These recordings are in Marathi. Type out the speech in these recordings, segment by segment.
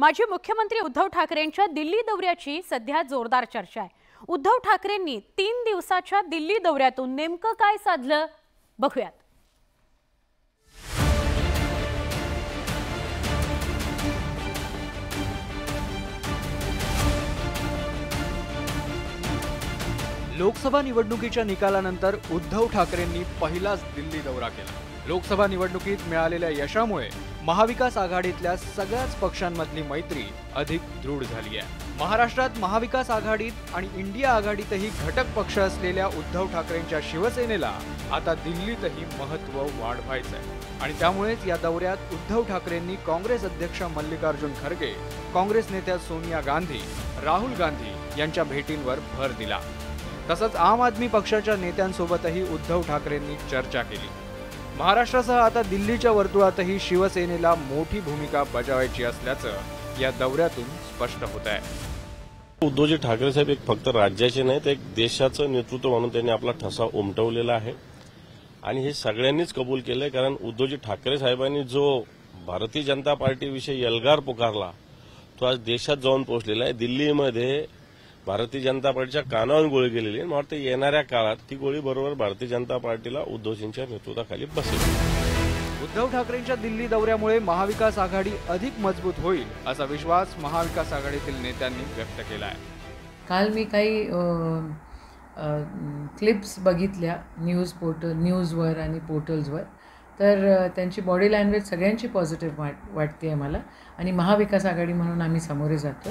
माजी मुख्यमंत्री उद्धव ठाकरेंच्या दिल्ली दौऱ्याची सध्या जोरदार चर्चा आहे. उद्धव ठाकरेंनी तीन दिवसाच्या दिल्ली दौऱ्यातून नेमकं काय साधलं? बघूयात. लोकसभा निवडणुकीच्या निकालानंतर उद्धव ठाकरेंनी पहिलाच दिल्ली दौरा केला. लोकसभा निवडणुकीत मिळालेल्या यशामुळे महाविकास आघाडीतल्या सगळ्याच पक्षांमधली मैत्री अधिक दृढ झाली आहे. महाराष्ट्रात महाविकास आघाडीत आणि इंडिया आघाडीतही घटक पक्ष असलेल्या उद्धव ठाकरेंच्या शिवसेनेला आता दिल्लीतही महत्त्व वाढवायचं आहे. आणि त्यामुळेच या दौऱ्यात उद्धव ठाकरेंनी काँग्रेस अध्यक्ष मल्लिकार्जुन खरगे काँग्रेस नेत्या सोनिया गांधी राहुल गांधी यांच्या भेटींवर भर दिला. तसंच आम आदमी पक्षाच्या नेत्यांसोबतही उद्धव ठाकरेंनी चर्चा केली. महाराष्ट्रासह आता दिल्लीच्या वर्तुळातही शिवसेनेला मोठी भूमिका बजावायची असल्याचं या दौऱ्यातून स्पष्ट होत आहे. उद्धवजी ठाकरे साहेब एक फक्त राज्याचे नाही तर एक देशाचं नेतृत्व म्हणून त्यांनी आपला ठसा उमटवलेला आहे. आणि हे सगळ्यांनीच कबूल केलंय कारण उद्धवजी ठाकरे साहेबांनी जो भारतीय जनता पार्टीविषयी एल्गार पुकारला तो आज देशात जाऊन पोहोचलेला आहे. दिल्लीमध्ये भारतीय जनता पार्टीच्या कानावर गोळी गेलेली मला वाटतं येणाऱ्या काळात ती गोळी बरोबर भारतीय जनता पार्टीला उद्धवजींच्या नेतृत्वाखाली बसेल. उद्धव ठाकरेंच्या दिल्ली दौऱ्यामुळे महाविकास आघाडी अधिक मजबूत होईल असा विश्वास महाविकास आघाडीतील नेत्यांनी व्यक्त केला आहे काल मी काही क्लिप्स बघितल्या न्यूज पोर्टल न्यूजवर आणि पोर्टल्सवर. तर त्यांची बॉडी लँग्वेज सगळ्यांची पॉझिटिव्ह वाट वाटते आहे मला. आणि महाविकास आघाडी म्हणून आम्ही सामोरे जातो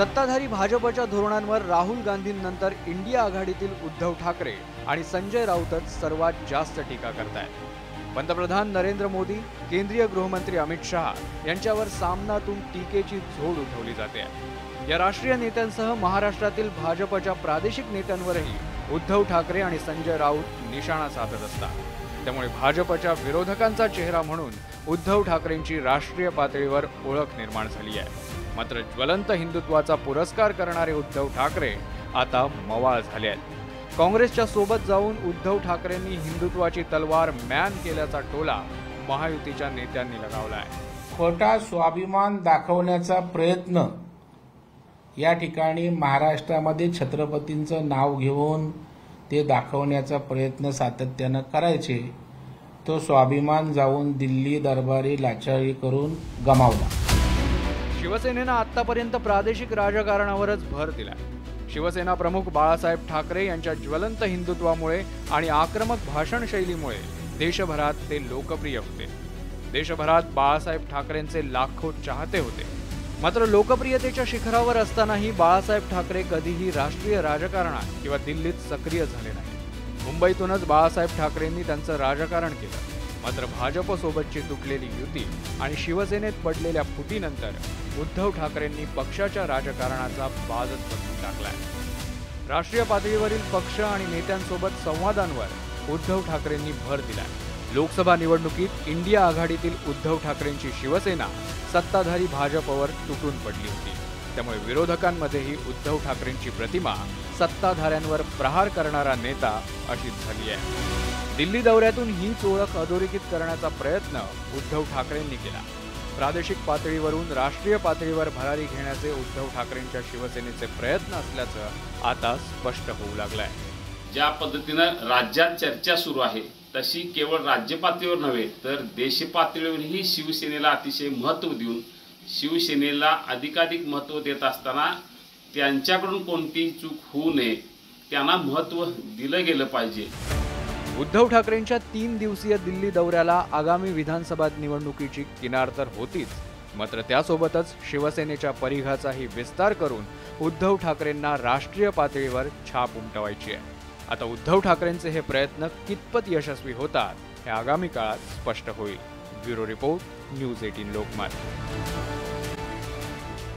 सत्ताधारी भाजपच्या धोरणांवर राहुल गांधींनंतर इंडिया आघाडीतील उद्धव ठाकरे आणि संजय राऊतच सर्वात जास्त टीका करतायत. पंतप्रधान नरेंद्र मोदी केंद्रीय गृहमंत्री अमित शहा यांच्यावर सामनातून टीकेची झोड उठवली जाते. या राष्ट्रीय नेत्यांसह महाराष्ट्रातील भाजपच्या प्रादेशिक नेत्यांवरही उद्धव ठाकरे आणि संजय राऊत निशाणा साधत असतात. त्यामुळे भाजपच्या विरोधकांचा चेहरा म्हणून उद्धव ठाकरेंची राष्ट्रीय पातळीवर ओळख निर्माण झाली आहे. मात्र ज्वलंत हिंदुत्वाचा पुरस्कार करणारे उद्धव ठाकरे आता मवाळ झाले आहेत. काँग्रेसच्या सोबत जाऊन उद्धव ठाकरेंनी हिंदुत्वाची तलवार मॅन केल्याचा टोला महायुतीच्या नेत्यांनी लगावला आहे खोटा स्वाभिमान दाखवण्याचा प्रयत्न या ठिकाणी महाराष्ट्रामध्ये छत्रपतींचं नाव घेऊन ते दाखवण्याचा प्रयत्न सातत्यानं करायचे तो स्वाभिमान जाऊन दिल्ली दरबारी लाचारी करून गमावला. शिवसेनेनं आतापर्यंत प्रादेशिक राजकारणावरच भर दिला शिवसेना प्रमुख बाळासाहेब ठाकरे यांच्या ज्वलंत हिंदुत्वामुळे आणि आक्रमक भाषणशैलीमुळे देशभरात ते लोकप्रिय होते. देशभरात बाळासाहेब ठाकरेंचे लाखो चाहते होते. मात्र लोकप्रियतेच्या शिखरावर असतानाही बाळासाहेब ठाकरे कधीही राष्ट्रीय राजकारणात किंवा दिल्लीत सक्रिय झाले नाही मुंबईतूनच बाळासाहेब ठाकरेंनी त्यांचं राजकारण केलं. मात्र भाजपसोबतची तुटलेली युती आणि शिवसेनेत पडलेल्या फुटीनंतर उद्धव ठाकरेंनी पक्षाच्या राजकारणाचा बाजच बदलून टाकलाय. राष्ट्रीय पातळीवरील पक्ष आणि नेत्यांसोबत संवादांवर उद्धव ठाकरेंनी भर दिलाय. लोकसभा निवडणुकीत इंडिया आघाडीतील उद्धव ठाकरेंची शिवसेना सत्ताधारी भाजपवर तुटून पडली होती. त्यामुळे विरोधकांमध्येही उद्धव ठाकरेंची प्रतिमा सत्ताधाऱ्यांवर प्रहार करणारा नेता अशीच झाली आहे. दिल्ली दौऱ्यातून हीच ओळख अधोरेखित करण्याचा प्रयत्न उद्धव ठाकरेंनी केला. प्रादेशिक पातळीवरून राष्ट्रीय पातळीवर भरारी घेण्याचे उद्धव ठाकरेंच्या शिवसेनेचे प्रयत्न असल्याचं आता स्पष्ट होऊ लागलंय. ज्या पद्धतीनं राज्यात चर्चा सुरू आहे तशी केवळ राज्य पातळीवर नव्हे तर देश पातळीवरही शिवसेनेला अतिशय महत्त्व देऊन शिवसेनेला अधिकाधिक महत्त्व देत असताना त्यांच्याकडून कोणतीही चूक होऊ नये त्यांना महत्त्व दिलं गेलं पाहिजे. उद्धव ठाकरेंच्या तीन दिवसीय दिल्ली दौऱ्याला आगामी विधानसभा निवडणुकीची किनार तर होतीच. मात्र त्यासोबतच शिवसेनेच्या परिघाचाही विस्तार करून उद्धव ठाकरेंना राष्ट्रीय पातळीवर छाप उमटवायची आहे. आता उद्धव ठाकरेंचे हे प्रयत्न कितपत यशस्वी होतात हे आगामी काळात स्पष्ट होईल. Bureau report news eighteen Lokmat